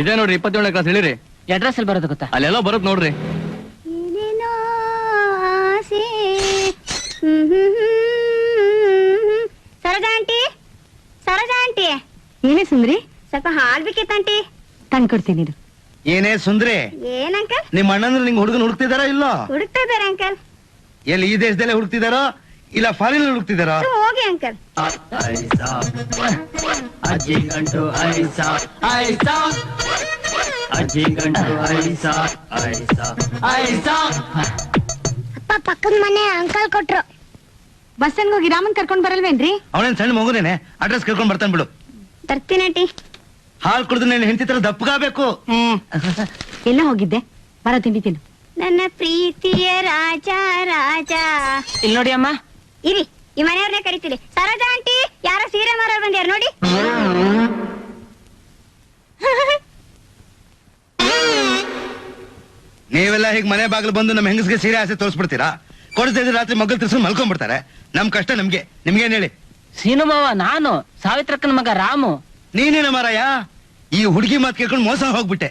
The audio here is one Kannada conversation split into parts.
ಇದೇ ನೋಡ್ರಿ ಇಪ್ಪತ್ತೇಳನೇ ಕ್ಲಾಸ್ ಹೇಳಿರಿ. ಅಡ್ರೆಸ್ ಅಲ್ಲಿ ಬರೋದು ಗೊತ್ತಾ? ಅಲ್ಲೆಲ್ಲ ಬರುತ್ತೆ ನೋಡ್ರಿ. ಏನೇನೋ ಆಸೆ. ಹ್ಮ್ ಹ್ಮ್ ಹ್ಮ್. Saroja aunty Saroja aunty. ಏನೇ ಸುಂದ್ರಿ? ಸ್ವಲ್ಪ ಹಾಲ್ ಆಂಟಿ. ತಂದ್ಕೊಡ್ತೀನಿ ಇರು. ಏನೇ ಸುಂದ್ರಿ? ಏನ್ ಅಂಕಲ್? ನಿಮ್ಮ ಅಣ್ಣಂದ್ರೆ ನಿಂಗೆ ಹುಡುಗನ ಹುಡುಕ್ತಿದಾರ ಇಲ್ಲೋ? ಹುಡುಕ್ತಾ ಇದಾರೆ ಅಂಕಲ್. ಎಲ್ಲಿ ಈ ದೇಶದಲ್ಲೇ ಹುಡುಕ್ತಿದಾರೋ ಇಲ್ಲ ಫಾರಿನ್ ಹುಡುಕ್ತಿದ್ದಾರಾ? ಹೋಗಿ ಅಂಕಲ್ ಅಜ್ಜಿ ಗಂಟು ಐಸಾ ಐಸಾ ಅಜ್ಜಿ ಗಂಟು ಐಸಾ ಐಸಾ ಐಸಾ ಅಪ್ಪ ಪಕ್ಕದ ಮನೆ ಅಂಕಲ್ ಕೊಟ್ರು. ಬಸ್ ಹಂಗ್ ಹೋಗಿ ರಾಮನ್ ಕರ್ಕೊಂಡ್ ಬರಲ್ವೇನ್ರಿ? ಅವನೇನ್ ಸಣ್ಣ ಮಗುನೇನೆ? ಅಡ್ರೆಸ್ ಕರ್ಕೊಂಡ್ ಬರ್ತಾನೆ ಬಿಡು. ಬರ್ತೀನಿ ಆಂಟಿ. ಹಾಲ್ ಕುಡಿದು ನೀನು ಹೆಂಡತಿ ತರ ದಪ್ಪಗಾಬೇಕು ಎಲ್ಲ ಹೋಗಿದ್ದೆ. ಬರ ತಿಂಡಿ ತಿನ್ನು. ನನ್ನ ಪ್ರೀತಿಯ ರಾಜ ರಾಜ. ಇಲ್ಲ ನೋಡಿ ಅಮ್ಮ. ಇರಿ ಈ ಮನೆಯವ್ರನ್ನೇ ಕರಿತೀರಿ. ಸರೋಜಾ ಆಂಟಿ ಯಾರ ಸೀರೆ ಮಾರೋರು ಬಂದ್ಯಾರ ನೋಡಿ. ನೀವೆಲ್ಲ ಹೀಗೆ ಮನೆ ಬಾಗಿಲು ಬಂದು ನಮ್ಮ ಹೆಂಗಸ್ಗೆ ಸೀರೆ ಆಸೆ ತೋರಿಸ್ಬಿಡ್ತೀರಾ? ಕೊಡಿಸ್ತಾ ರಾತ್ರಿ ಮಗ್ಗಲ್ ತಿರ್ಸ್ಕೊಂಡು ಮಲ್ಕೊಂಡ್ಬಿಡ್ತಾರೆ. ನಮ್ ಕಷ್ಟ ನಮ್ಗೆ. ನಿಮ್ಗೇನ್ ಹೇಳಿ? ಸೀನು ಮಾವ ನಾನು ಸಾವಿತ್ರಕ್ಕನ ಮಗ ರಾಮು. ನೀನೇನ ಮಾರಾಯ? ಈ ಹುಡುಗಿ ಮಾತು ಕೇಳ್ಕೊಂಡು ಮೋಸ ಹೋಗ್ಬಿಟ್ಟೆ.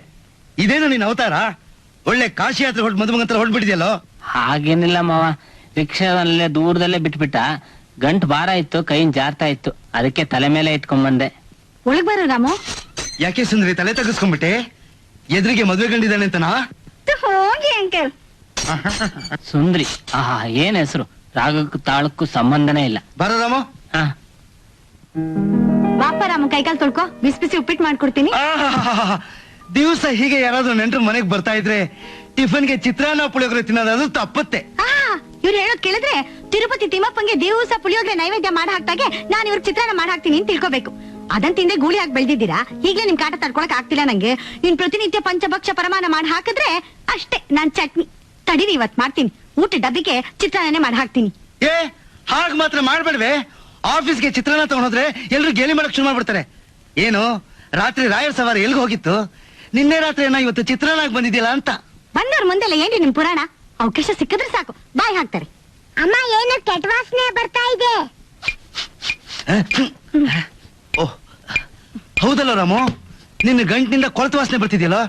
ಇದೇನು ನೀನ್ ಅವತಾರ? ಒಳ್ಳೆ ಕಾಶಿ ಯಾತ್ರೆ ಹೊಡ್ ಮದುಮಗಂತರ ಹೊಡ್ಬಿಟ್ಟಿದ್ಯಲ್ಲೋ ಹಾಗೇನಿಲ್ಲ ಮಾವ. ರಿಕ್ಷಾದಲ್ಲೇ ದೂರದಲ್ಲೇ ಬಿಟ್ಬಿಟ್ಟ. ಗಂಟ್ ಭಾರ ಇತ್ತು ಕೈನ್ ಜಾರ್ತಾ ಇತ್ತು. ಅದಕ್ಕೆ ತಲೆ ಮೇಲೆ ಇಟ್ಕೊಂಡ್ ಬಂದೆ ಒಳಗ್ ಬರೋ ರಾಮು. ಯಾಕೆ ಸುಂದ್ರಿ ತಲೆ ತಗ್ಗಿಸ್ಕೊಂಡ್ಬಿಟ್ಟೆ ಎದುರಿಗೆ ಮದುವೆ ಗಂಡಿದ್ದಾನೆ ಅಂತನಾ? ತು, ಹೋಗಿ ಅಂಕಲ್. ಸುಂದ್ರಿ ಆಹಾ ಏನ್ ಹೆಸರು? ರಾಗಕ್ಕೂ ತಾಳಕ್ಕೂ ಸಂಬಂಧನೇ ಇಲ್ಲ. ಬರೋ ರಾಮು. ಹಾ. ವಾಪ ರಾಮು ಕೈಕಾಲ್ ತೊಳ್ಕೊ. ಬಿಸಿ ಬಿಸಿ ಉಪ್ಪಿಟ್ಟು ಮಾಡ್ಕೊಡ್ತೀನಿ. ದಿವಸ ಹೀಗೆ ಯಾರಾದ್ರೂ ನೆಂಟರು ಮನೆಗ್ ಬರ್ತಾ ಇದ್ರೆ ಟಿಫನ್ಗೆ ಚಿತ್ರಾನ್ನ ಪುಳಿಯೋಗರೆ ತಿನ್ನೋದು ತಪ್ಪತ್ತೆ. ಆ ಇವ್ರು ಹೇಳೋದ್ ಕೇಳಿದ್ರೆ ತಿರುಪತಿ ತಿಮ್ಮಪ್ಪಂಗೆ ದಿವಸ ಪುಳಿಯೋಗ್ರೆ ನೈವೇದ್ಯ ಮಾಡ ಹಾಕ್ದಾಗೆ ನಾನು ಇವ್ರಿಗೆ ಚಿತ್ರಾನ್ನ ಮಾಡ ಹಾಕ್ತೀನಿ ಅಂತ ತಿಳ್ಕೋಬೇಕು. ಅದನ್ ತಿಂದೆ ಗೂಳಿ ಹಾಕಿ ಬೆಳ್ದಿದ್ದೀರಾ? ಈಗ್ಲೇ ನಿಮ್ ಕಾಟ ತಡ್ಕೊಳಕ್ ಆಗ್ತಿಲ್ಲ ನಂಗೆ. ನೀನ್ ಪ್ರತಿನಿತ್ಯ ಪಂಚಭಕ್ಷ ಪರಮಾನ ಮಾಡಿ ಹಾಕಿದ್ರೆ ಅಷ್ಟೇ ನಾನ್ ಚಟ್ನಿ ತಡೀರಿ ಇವತ್ ಮಾಡ್ತೀನಿ. ಊಟ ಡಬ್ಬಿಗೆ ಚಿತ್ರಾನ್ನನೇ ಮಾಡಿ ಹಾಕ್ತೀನಿ. ಏ ಹಾಗ ಮಾತ್ರ ಮಾಡ್ಬೇಡ್ವೆ. ಆಫೀಸ್ಗೆ ಚಿತ್ರಾನ್ನ ತಗೊಂಡ್ರೆ ಎಲ್ರು ಗೇಲಿ ಮಾಡಕ್ ಶುರು ಮಾಡ್ಬಿಡ್ತಾರೆ. ಏನು ರಾತ್ರಿ ರಾಯರ್ ಸವಾರಿ ಎಲ್ಗೆ ಹೋಗಿತ್ತು? ನಿನ್ನೆ ರಾತ್ರಿ ಏನೋ ಇವತ್ತು ಚಿತ್ರಾನ್ನ ಬಂದಿದ್ಯಲ್ಲ ಅಂತ. ಬಂದವ್ರ ಮುಂದೆಲ್ಲ ಏನ್ರಿ ನಿಮ್ ಪುರಾಣ? ಅವಕಾಶ ಸಿಕ್ಕಿದ್ರೆ ಸಾಕು. ಬಾಯಿ ಹಾಕ್ತಾರೆ. ಅಮ್ಮ ಏನು ಕೆಟ್ಟ ವಾಸನೆ ಬರ್ತಾ ಇದೆ. ಹೌದಲ್ಲ ರಾಮು? ನಿನ್ನ ಗಂಟಿನಿಂದ ಕೊಳತು ವಾಸನೆ ಬರ್ತಿದ್ಯಲ್ಲ?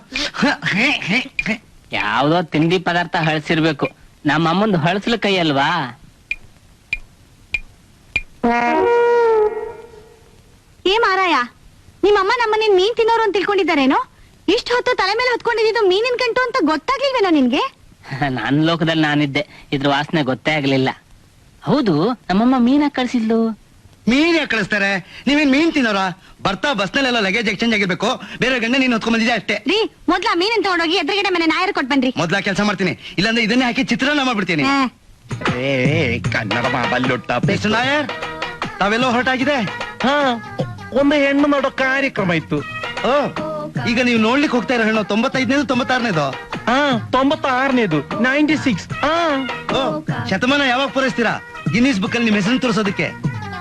ಯಾವ್ದೋ ತಿಂಡಿ ಪದಾರ್ಥ ಹಳಸಿರ್ಬೇಕು. ನಮ್ಮ ಅಮ್ಮಂದು ಹಳಸಲು ಕೈ ಅಲ್ವಾ? ಏ ಮಾರಾಯ ನಿಮ್ಮಮ್ಮ ನಮ್ಮನ್ನ ಮೀನ್ ತಿನ್ನೋರು ಅಂತ ತಿಳ್ಕೊಂಡಿದ್ದಾರೇನೋ? ಇಷ್ಟು ಹೊತ್ತು ತಲೆ ಮೇಲೆ ಹೊತ್ಕೊಂಡಿದ್ದು ಮೀನಿನ ಗಂಟು ಅಂತ ಗೊತ್ತಾಗ್ಲಿಲ್ವೇನೋ ನಿನ್ಗೆ? ನನ್ ಲೋಕದಲ್ಲಿ ನಾನಿದ್ದೆ. ಇದ್ರ ವಾಸನೆ ಗೊತ್ತೇ ಆಗ್ಲಿಲ್ಲ. ಹೌದು ನಮ್ಮಮ್ಮ ಮೀನ ಕಳ್ಸಿದ್ಲು. ಮೀನ್ ಯಾಕೆ ಕಳಿಸ್ತಾರೆ? ನೀವೇನ್ ಮೀನ್ ತಿನ್ನೋರ? ಬರ್ತಾ ಬಸ್ನಲ್ಲೆಲ್ಲ ಲಗೇಜ್ ಎಕ್ಸ್ಚೇಂಜ್ ಆಗಿರ್ಬೇಕು. ಬೇರೆ ಗಂಡ ನೀನ್ ಹೊತ್ಕೊಂಡ್ ಬಂದಿದ್ದೆ ಅಷ್ಟೇ. ರೀ ಮೊದ್ಲ ಮೀನನ್ ತಗೊಂಡೋಗಿ ಎದುರುಗಡೆ ಮನೆ ನಾಯರ್ ಕೊಟ್ ಬಂದ್ರಿ. ಮೊದ್ಲ ಕೆಲಸ ಮಾಡ್ತೀನಿ. ಇಲ್ಲಾಂದ್ರೆ ಇದನ್ನೇ ಹಾಕಿ ಚಿತ್ರಾನ್ನ ಮಾಡ್ಬಿಡ್ತೀನಿ. ಕನ್ನಡ ಮಿಸ್ಟರ್ ನಾಯರ್ ತಾವೆಲ್ಲೋ ಹೊರಟಾಗಿದೆ? ಹಾ. ಒಂದು ಹೆಣ್ಣು ನೋಡೋ ಕಾರ್ಯಕ್ರಮ ಇತ್ತು. ಓ ಈಗ ನೀವು ನೋಡ್ಲಿಕ್ಕೆ ಹೋಗ್ತಾ ಇರೋ ಹೆಣ್ಣು ತೊಂಬತ್ತೈದನೇದು ತೊಂಬತ್ತಾರನೇದು. ಹಾ ತೊಂಬತ್ತಾರನೇದು ನೈಂಟಿ ಸಿಕ್ಸ್ ಹಾ ಶತಮಾನ ಯಾವಾಗ ಪೂರೈಸ್ತೀರಾ? ಗಿನ್ನಿಸ್ ಬುಕ್ ಅಲ್ಲಿ ನಿಮ್ಮ ಹೆಸರು ತೋರಿಸೋದಕ್ಕೆ.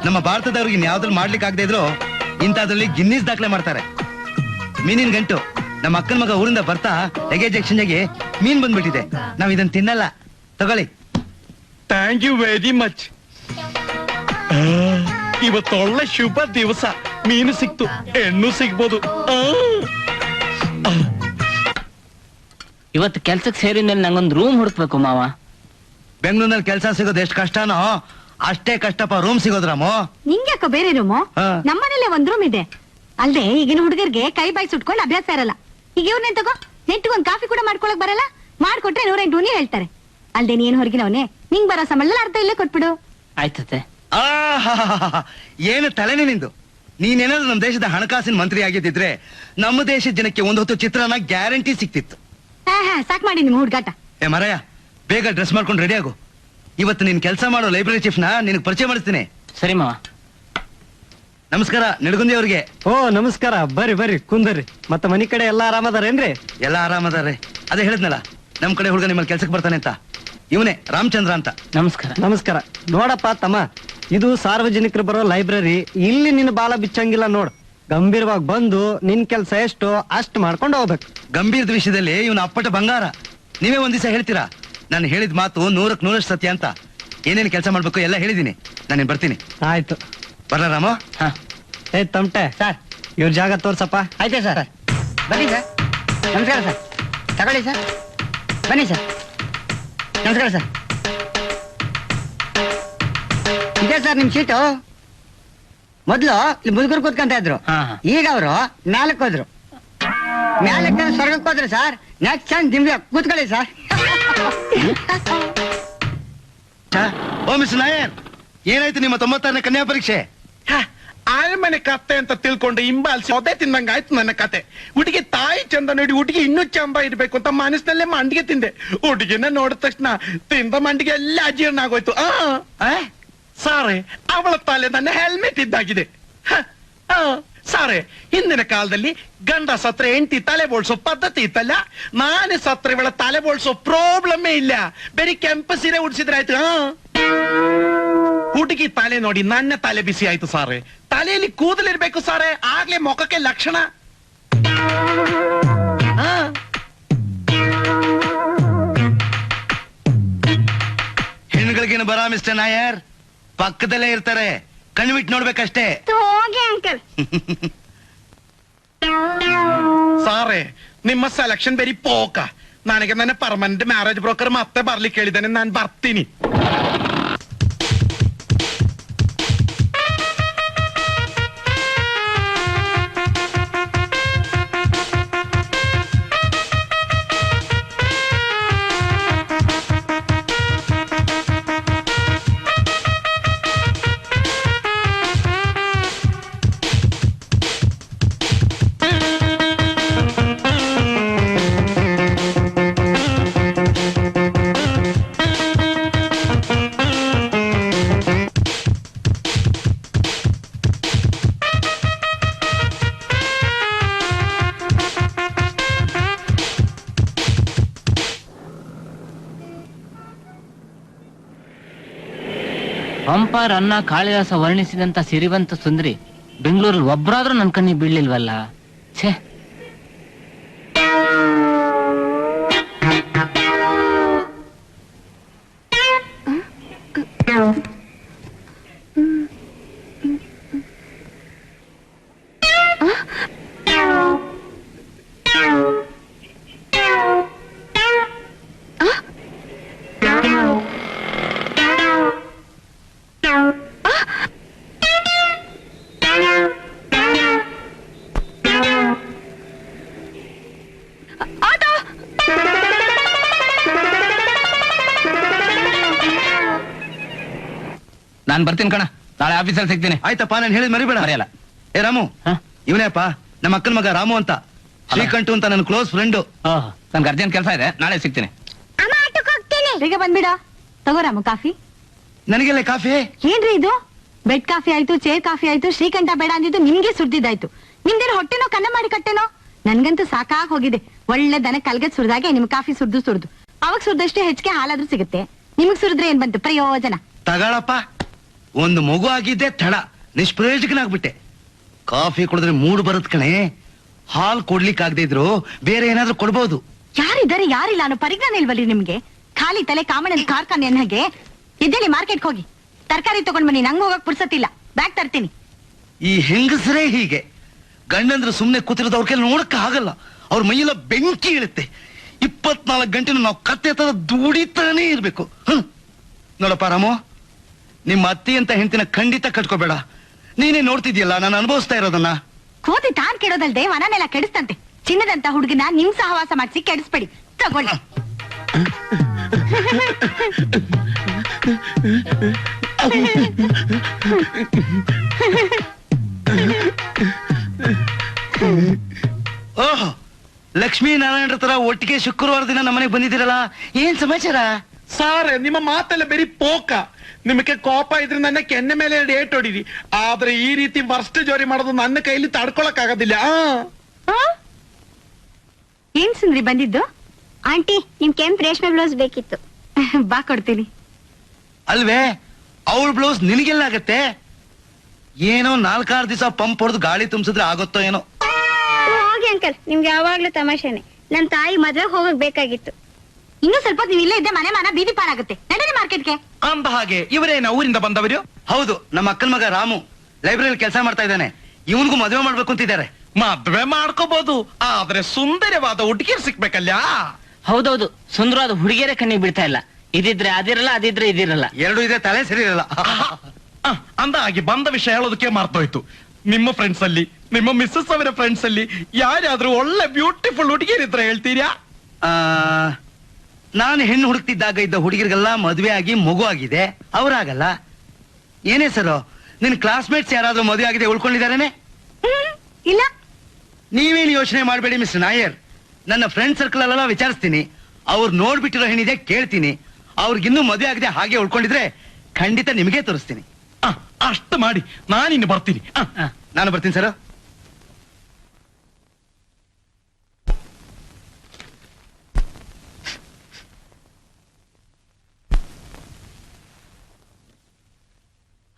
ನಮ್ಮ ಭಾರತದವ್ರಿಗೆ ಯಾವ್ದ್ರಲ್ಲಿ ಮಾಡ್ಲಿಕ್ಕೆ ಆಗದೆ ಇದ್ರು ಇಂಥದ್ರಲ್ಲಿ ಗಿನ್ನಿಸ್ ದಾಖಲೆ ಮಾಡ್ತಾರೆ. ಮೀನಿನ ಗಂಟು. ನಮ್ಮ ಅಕ್ಕನ ಮಗ ಊರಿಂದ ಬರ್ತಾ ಲಗೇಜ್ ಎಕ್ಸ್ಚೇಂಜ್ ಆಗಿ ಮೀನ್ ಬಂದ್ಬಿಟ್ಟಿದೆ. ನಾವ್ ಇದನ್ನ ತಿನ್ನಲ್ಲ. ತಗೊಳ್ಳಿ. ಥ್ಯಾಂಕ್ ಯು ವೆರಿ ಮಚ್ ಇವತ್ತೊಳ್ಳೆ ಶುಭ ದಿವಸ. ಮೀನು ಸಿಕ್ತು. ಹೆಣ್ಣು ಸಿಗ್ಬೋದು. ಆ. ಇವತ್ತು ಕೆಲ್ಸಕ್ಕೆ ಸೇರಿದ್ಮೇಲೆ ನಂಗೊಂದು ರೂಮ್ ಹುಡುಕ್ಬೇಕು ಮಾವ. ಬೆಂಗಳೂರಿನಲ್ಲಿ ಕೆಲಸ ಸಿಗೋದು ಎಷ್ಟು ಕಷ್ಟನೋ ಅಷ್ಟೇ ಕಷ್ಟಪ್ಪ ರೂಮ್. ಸಿಗೋದ್ರಾಮೋ ನಿಂಗ್ಯಾಕೋ ಬೇರೆ ರೂಮು ಹಾ. ನಮ್ಮನೇಲೆ ಒಂದ್ ರೂಮ್ ಇದೆ. ಅಲ್ದೆ ಈಗಿನ ಹುಡುಗರಿಗೆ ಕೈ ಬಾಯಿ ಸುಟ್ಕೊಂಡು ಅಭ್ಯಾಸ ಇರಲ್ಲ. ಈಗ ಇವ್ರನ್ನೇ ತಗೋ? ನೆಟ್ಗೊಂದ್ ಕಾಫಿ ಕೂಡ ಮಾಡ್ಕೊಳಕ್ ಬರಲ್ಲ? ಮಾಡ್ಕೊಟ್ರೆ ನೂರೆಂಟು ನೀ ಹೇಳ್ತಾರೆ. ಅಲ್ದೆ ನೀನ್ ಹೊರಗಿನವನೇ ನಿಂಗ್ ಬರೋ ಸಂಬಳ ಅರ್ಧ ಇಲ್ಲೇ ಕೊಟ್ಬಿಡು. ಆಯ್ತತೆ. ಏನು ತಲೆನೇ ನಿಂದು? ನೀನೇನಾದ್ರೂ ನಮ್ಮ ದೇಶದ ಹಣಕಾಸಿನ ಮಂತ್ರಿ ಆಗಿದ್ದಿದ್ರೆ ನಮ್ಮ ದೇಶದ ಜನಕ್ಕೆ ಒಂದು ಹೊತ್ತು ಚಿತ್ರಾನ್ನ ಗ್ಯಾರಂಟಿ ಸಿಕ್ತಿತ್ತು. ಸಾಕ್ ಮಾಡಿ ನಿಮ್ ಹುಡ್ಗಾಟ. ಏ ಮರಯ್ಯ ಬೇಗ ಡ್ರೆಸ್ ಮಾಡ್ಕೊಂಡು ರೆಡಿ ಆಗು. ಇವತ್ತು ನೀನ್ ಕೆಲಸ ಮಾಡೋ ಲೈಬ್ರರಿ ಚೀಫ್ನ ನಿನಗೆ ಪರಿಚಯ ಮಾಡಿಸ್ತೀನಿ. ಸರಿ ಮಾವ. ನಮಸ್ಕಾರ ನಿಡಗುಂದಿ ಅವ್ರಿಗೆ. ಓ ನಮಸ್ಕಾರ ಬರ್ರಿ ಬರ್ರಿ ಕುಂದರ್ರಿ. ಮತ್ತ ಮನಿ ಕಡೆ ಎಲ್ಲಾ ಆರಾಮದಾರೇನ್ರಿ ಎಲ್ಲ ಆರಾಮದಾರೆ ಅದೇ ಹೇಳಿದ್ನಲ್ಲ ನಮ್ ಕಡೆ ಹುಡುಗ ನಿಮ್ಮಲ್ಲಿ ಕೆಲ್ಸಕ್ಕೆ ಬರ್ತಾನೆ ಅಂತ. ಇವನೇ ರಾಮಚಂದ್ರ ಅಂತ. ನಮಸ್ಕಾರ. ನಮಸ್ಕಾರ. ನೋಡಪ್ಪ ತಮ್ಮ ಇದು ಸಾರ್ವಜನಿಕರು ಬರೋ ಲೈಬ್ರರಿ ಇಲ್ಲಿ ನಿನ್ನ ಬಾಲ ಬಿಚ್ಚಂಗಿಲ್ಲ ನೋಡ್. ಗಂಭೀರವಾಗಿ ಬಂದು ನಿನ್ ಕೆಲಸ ಎಷ್ಟು ಅಷ್ಟು ಮಾಡ್ಕೊಂಡು ಹೋಗ್ಬೇಕು. ಗಂಭೀರದ ವಿಷಯದಲ್ಲಿ ಇವನ ಅಪ್ಪಟ ಬಂಗಾರ. ನೀವೇ ಒಂದ್ ದಿವಸ ಹೇಳ್ತೀರಾ? ನಾನು ಹೇಳಿದ ಮಾತು ನೂರಕ್ ನೂರಷ್ಟು ಸತ್ಯ ಅಂತ. ಏನೇನು ಕೆಲಸ ಮಾಡ್ಬೇಕು ಎಲ್ಲ ಹೇಳಿದ್ದೀನಿ. ನಾನು ಬರ್ತೀನಿ. ಆಯ್ತು. ಬರ್ಲ ರಾಮ? ಹಾ. ಏ ತಮಟೆ. ಸರ್. ಇವ್ರ ಜಾಗ ತೋರ್ಸಪ್ಪ. ಆಯ್ತಾ ಸರ್. ಬನ್ನಿ ಸರ್. ನಮಸ್ಕಾರ ಸರ್. ತಗೊಳ್ಳಿ ಸರ್. ಬನ್ನಿ ಸರ್. ನಮಸ್ಕಾರ ಸರ್. ಇದೆ ಸರ್ ನಿಮ್ ಸೀಟು ಮೊದ್ಲು ಇಲ್ಲಿ ಮುದುಗರು ಕೂತ್ಕೊಂತ ಇದ್ರು. ಹಾ, ಹಾ. ಈಗ ಅವರು ಮ್ಯಾಲಕ್ ಹೋದ್ರು. ಮ್ಯಾಲಕ್ ಸ್ವರ್ಗಕ್ಕೆ ಹೋದ್ರು ಸರ್. ನೆಕ್ಸ್ಟ್ ಚಂದ್ ನಿಮ್ಗೆ ಕೂತ್ಕೊಳ್ಳಿ ಸರ್. ಓ ಮಿಸ್ ನಾಯರ್ ಏನಾಯ್ತು ನಿಮ್ಮ ತೊಂಬತ್ತಾರನೇ ಕನ್ಯಾ ಪರೀಕ್ಷೆ? ಆಯಮ್ಮನೆ ಕತ್ತೆ ಅಂತ ತಿಳ್ಕೊಂಡು ಹಿಂಬಾಲಿಸಿ ಒದೆ ತಿಂದಂಗ ಆಯ್ತು ನನ್ನ ಕತೆ. ಹುಡುಗಿ ತಾಯಿ ಚಂದ ನೋಡಿ ಹುಡುಗಿ ಇನ್ನೂ ಚಂಬ ಇರ್ಬೇಕು ಅಂತ ಮನಸ್ಸಿನಲ್ಲೇ ಮಂಡಿಗೆ ತಿಂದೆ. ಹುಡುಗಿನ ನೋಡಿದ ತಕ್ಷಣ ತಿಂದ ಮಂಡಿಗೆ ಎಲ್ಲ ಅಜೀರ್ಣ ಆಗೋಯ್ತು. ಆ? ಆ? ಸಾರೆ, ಅವಳ ತಲೆ ನನ್ನ ಹೆಲ್ಮೆಟ್ ಇದ್ದಾಗಿದೆ. ಸಾರೆ, ಹಿಂದಿನ ಕಾಲದಲ್ಲಿ ಗಂಡ ಸತ್ರೆ, ಹೆಂಡತಿ ತಲೆ ಬೋಳ್ಸೋ ಪದ್ಧತಿ ಇತ್ತಲ್ಲ? ನಾನೇ ಸತ್ರ ಇವಳ ತಲೆ ಬೋಳ್ಸೋ ಪ್ರಾಬ್ಲಮ್ಮೇ ಇಲ್ಲ. ಬರೀ ಕೆಂಪು ಸೀರೆ ಉಡ್ಸಿದ್ರೆ ಆಯ್ತು ಹುಡುಗಿ ತಲೆ ನೋಡಿ ನನ್ನ ತಲೆ ಬಿಸಿ ಆಯ್ತು ಸಾರೆ. ತಲೆಯಲ್ಲಿ ಕೂದಲಿರ್ಬೇಕು ಸಾರೆ, ಆಗ್ಲೇ ಮುಖಕ್ಕೆ ಲಕ್ಷಣ. ಹೆಣ್ಗಳಿಗೇನು ಮಿಸ್ಟರ್ ನಾಯರ್? ಪಕ್ಕದಲ್ಲೇ ಇರ್ತಾರೆ ಕಣ್ಬಿಟ್ಟು ನೋಡ್ಬೇಕಷ್ಟೇ ಹೋಗಿ ಅಂಕಲ್ ಸಾರೆ ನಿಮ್ಮ ಸೆಲೆಕ್ಷನ್ ಬರೀ ಪೋಕ ನನಗೆ ನನ್ನ ಪರ್ಮನೆಂಟ್ ಮ್ಯಾರೇಜ್ ಬ್ರೋಕರ್ ಮತ್ತೆ ಬರ್ಲಿಕ್ಕೆ ಹೇಳಿದ್ದಾನೆ ನಾನು ಬರ್ತೀನಿ ಪಂಪರ್ ಅನ್ನ ಕಾಳಿದಾಸ ವರ್ಣಿಸಿದಂತ ಸಿರಿವಂತ ಸುಂದರಿ ಬೆಂಗಳೂರಲ್ಲಿ ಒಬ್ರಾದ್ರೂ ನನ್ ಕಣ್ಣಿಗೆ ಬೀಳ್ಲಿಲ್ವಲ್ಲ? ಛೇ. ನಾನ್ ಬರ್ತೀನಿ ಕಣ. ನಾಳೆ ಆಫೀಸಲ್ಲಿ ಸಿಗ್ತೀನಿ. ಆಯ್ತಪ್ಪ ನಾನು ಹೇಳಿದ್ ಮರಿಬೇಡ. ಮರೆಯಲ್ಲ. ಏ ರಾಮು. ಹ? ಇವನೇಪ್ಪ ನಮ್ಮ ಅಕ್ಕನ ಮಗ ರಾಮು ಅಂತ. ಶ್ರೀಕಂಠು ಅಂತ ನನ್ನ ಕ್ಲೋಸ್ ಫ್ರೆಂಡು ನನ್ಗೆ ಅರ್ಜೆಂಟ್ ಕೆಲಸ ಇದೆ. ನಾಳೆ ಸಿಗ್ತೀನಿ. ಅಮ್ಮ ಆಟಕ್ಕೆ ಹೋಗ್ತೀನಿ. ಬೇಗ ಬಂದ್ಬಿಡ. ತಗೋರಾಮ ಕಾಫಿ. ನನಗೆಲ್ಲ ಕಾಫಿ? ಏನ್ರಿ ಇದು? ಬೆಡ್ ಕಾಫಿ ಆಯ್ತು ಚೇರ್ ಕಾಫಿ ಆಯ್ತು ಶ್ರೀಕಂಠ ಬೇಡ ಅಂದಿದ್ದು ನಿಮ್ಗೆ ಸುರ್ದಿದ್ದಾಯ್ತು. ನಿಮ್ದೇನು ಹೊಟ್ಟೆನೋ ಕನ್ನ ಮಾಡಿ ಕಟ್ಟೆನೋ? ನನ್ಗಂತೂ ಸಾಕಾಗ್ ಹೋಗಿದೆ. ಒಳ್ಳೆ ದನ ಕಲ್ಗೆ ಸುರಿದಾಗೆ ನಿಮ್ ಕಾಫಿ ಸುರ್ದು ಸುರ್ದು. ಅವಾಗ ಸುರ್ದಷ್ಟೇ ಹೆಚ್ಚಿಗೆ ಹಾಲಾದ್ರೂ ಸಿಗುತ್ತೆ. ನಿಮಗ್ ಸುರಿದ್ರೆ ಏನ್ ಬಂತು? ಪ್ರಯೋಜನ. ತಗಳಪ್ಪ. ಒಂದು ಮಗು ಆಗಿದ್ದೆ ತಡ. ನಿಷ್ಪ್ರಯೋಜಕನಾಗ್ಬಿಟ್ಟೆ. ಕಾಫಿ ಕುಡಿದ್ರೆ ಮೂಡ್ ಬರುತ್ ಕಣೆ. ಹಾಲ್ ಕೊಡ್ಲಿಕ್ಕಾಗದೇ ಇದ್ರು ಬೇರೆ ಏನಾದ್ರೂ ಕೊಡ್ಬೋದು. ಯಾರಿದ್ದಾರೆ? ಯಾರಿಲ್ಲ ಅನ್ನೋ ಪರಿಜ್ಞಾನ ಇಲ್ವಲ್ಲಿ ನಿಮ್ಗೆ? ಖಾಲಿ ತಲೆ ಕಾಮಣ್ಣನ ಕಾರ್ಖಾನೆ ಅನ್ನಗೆ ಎದ್ದೇಳಿ ಮಾರ್ಕೆಟ್ ಹೋಗಿ. ತರಕಾರಿ ತಗೊಂಡ್ ಬನ್ನಿ ನಂಗೆ ಹೋಗಕ್ ಪುರ್ಸತ್ತಿಲ್ಲ. ಬ್ಯಾಗ್ ತರ್ತೀನಿ. ಈ ಹೆಂಗಸರೇ ಹೀಗೆ. ಗಂಡಂದ್ರೆ ಸುಮ್ನೆ ಕೂತಿರೋದು ಕೈಲಿ ನೋಡಕ್ ಆಗಲ್ಲ. ಅವ್ರ ಮೈಯೆಲ್ಲ ಬೆಂಕಿ ಇಳುತ್ತೆ ಇಪ್ಪತ್ನಾಲ್ಕು ಗಂಟೆನೂ ನಾವು ಕತ್ತೆ ತರ ದುಡಿತಾನೇ ಇರ್ಬೇಕು. ಹ್ಮ್. ನೋಡಪ್ಪ ರಾಮು. ನಿಮ್ಮ ಅತ್ತಿ ಅಂತ ಹೆಂಡತಿನ ಖಂಡಿತ ಕಟ್ಕೋಬೇಡ. ನೀನೇ ನೋಡ್ತಿದ್ಯಲ್ಲ ನಾನು ಅನುಭವಿಸ್ತಾ ಇರೋದನ್ನ. ಕೋತಿ ತಾನ್ ಕೆಡೋದಲ್ದೆ ಮನನೆಲ್ಲ ಕೆಡಿಸ್ತಂತೆ ಚಿನ್ನದಂತ ಹುಡುಗಿನ ನಿಮ್ ಸಹವಾಸ ಮಾಡಿಸಿ ಕೆಡಿಸ್ಬೇಡಿ. ತಗೊಳ್ಳಿ. ಓಹ್ ಲಕ್ಷ್ಮೀ ನಾರಾಯಣರ ತರ ಒಟ್ಟಿಗೆ ಶುಕ್ರವಾರ ದಿನ ನಮ್ಮನೆಗೆ ಬಂದಿದ್ದೀರಲ್ಲ? ಏನ್ ಸಮಾಚಾರ? ಸಾರೆ ನಿಮ್ಮ ಮಾತೆಲ್ಲ ಬರೀ ಪೋಕ. ನಿಮಗೆ ಕೋಪ ಇದ್ರೆ ನನ್ನ ಕೆನ್ನೆ ಮೇಲೆ ಡೇಟ್ ಹೊಡಿರಿ. ಆದ್ರೆ ಈ ರೀತಿ ವರ್ಸ್ಟ್ ಜೋರಿ ಮಾಡೋದು ನನ್ನ ಕೈಲಿ ತಡ್ಕೊಳಕ್ ಆಗೋದಿಲ್ಲ ಆ? ಏನ್ ಸುಂದ್ರಿ ಬಂದಿದ್ದು? ಆಂಟಿ ನಿಮ್ ಕೆಂಪ್ ರೇಷ್ಮೆ ಬ್ಲೌಸ್ ಬೇಕಿತ್ತು. ಬಾ ಕೊಡ್ತೀನಿ. ಅಲ್ವೇ ಅವಳ ಬ್ಲೌಸ್ ನಿನಗೆಲ್ಲ ಆಗತ್ತೆ ಏನೋ ನಾಲ್ಕಾರು ದಿವಸ ಪಂಪ್ ಹೊಡೆದು ಗಾಳಿ ತುಂಬಿಸಿದ್ರೆ ಆಗುತ್ತೋ ಏನೋ. ಹೋಗಿ ಅಂಕಲ್ ನಿಮ್ಗೆ ಯಾವಾಗ್ಲೂ ತಮಾಷೆನೆ. ನನ್ ತಾಯಿ ಮದ್ವೆಗ್ ಹೋಗಕ್ ಬೇಕಾಗಿತ್ತು. ಇನ್ನೂ ಸ್ವಲ್ಪ ನೀವು ಇಲ್ಲೇ ಇದ್ದೆ ಮನೆ ಮನ ಬೀದಿ ಪಾರಾಗುತ್ತೆ. ನಡೀರಿ ಮಾರ್ಕೆಟ್ಗೆ. ಅಂದ ಹಾಗೆ ಇವರೇನ ಊರಿಂದ ಬಂದವರು? ಹೌದು ನಮ್ಮ ಅಕ್ಕನ ಮಗ ರಾಮು. ಲೈಬ್ರರಿಲಿ ಕೆಲಸ ಮಾಡ್ತಾ ಇದ್ದಾನೆ. ಇವನ್ಗೂ ಮದುವೆ ಮಾಡ್ಬೇಕು ಅಂತಿದ್ದಾರೆ. ಮದ್ವೆ ಮಾಡ್ಕೋಬಹುದು ಆದ್ರೆ ಸುಂದರವಾದ ಹುಡುಗಿಯರ್ ಸಿಕ್ಬೇಕಲ್ಲ? ಹೌದೌದು ಸುಂದರವಾದ ಹುಡುಗಿಯರೇ ಕಣ್ಣಿಗೆ ಬಿಡ್ತಾ ಇಲ್ಲ. ಇದಿದ್ರೆ ಅದಿರಲ್ಲ ಅದಿದ್ರೆ ಇದಿರಲ್ಲ. ಎರಡು ಇದೆ ತಲೆ ಸರಿ ಇರಲ್ಲ ಅಂದ ಹಾಗೆ ಬಂದ ವಿಷಯ ಹೇಳೋದಕ್ಕೆ ಮರ್ತೋಯ್ತು. ನಿಮ್ಮ ಫ್ರೆಂಡ್ಸ್ ಅಲ್ಲಿ ನಿಮ್ಮ ಮಿಸ್ಸಸ್ ಅವರ ಫ್ರೆಂಡ್ಸ್ ಅಲ್ಲಿ ಯಾರಾದ್ರೂ ಒಳ್ಳೆ ಬ್ಯೂಟಿಫುಲ್ ಹುಡುಗಿಯರಿದ್ರೆ ಹೇಳ್ತೀರಾ? ಆ, ನಾನು ಹೆಣ್ಣು ಹುಡುಕ್ತಿದ್ದಾಗ ಇದ್ದ ಹುಡುಗಿರ್ಗೆಲ್ಲ ಮದುವೆ ಆಗಿ ಮಗು ಆಗಿದೆ. ಅವರಾಗಲ್ಲ. ಏನೇ ಸರ್ ನಿನ್ ಕ್ಲಾಸ್ಮೇಟ್ಸ್ ಯಾರಾದ್ರೂ ಮದುವೆ ಆಗಿದೆ ಉಳ್ಕೊಂಡಿದಾರೇನೆ ಇಲ್ಲ. ನೀವೇನು ಯೋಚನೆ ಮಾಡಬೇಡಿ ಮಿಸ್ಟರ್ ನಾಯರ್. ನನ್ನ ಫ್ರೆಂಡ್ ಸರ್ಕಲ್ ಅಲ್ಲೆಲ್ಲ ವಿಚಾರಿಸ್ತೀನಿ. ಅವ್ರು ನೋಡ್ಬಿಟ್ಟಿರೋ ಹೆಣ್ಣಿದೆ ಕೇಳ್ತೀನಿ. ಅವ್ರಿಗಿನ್ನೂ ಮದುವೆ ಆಗದೆ ಹಾಗೆ ಉಳ್ಕೊಂಡಿದ್ರೆ ಖಂಡಿತ ನಿಮಗೆ ತೋರಿಸ್ತೀನಿ. ಆ, ಅಷ್ಟು ಮಾಡಿ. ನಾನಿನ್ನು ಬರ್ತೀನಿ. ನಾನು ಬರ್ತೀನಿ ಸರ್.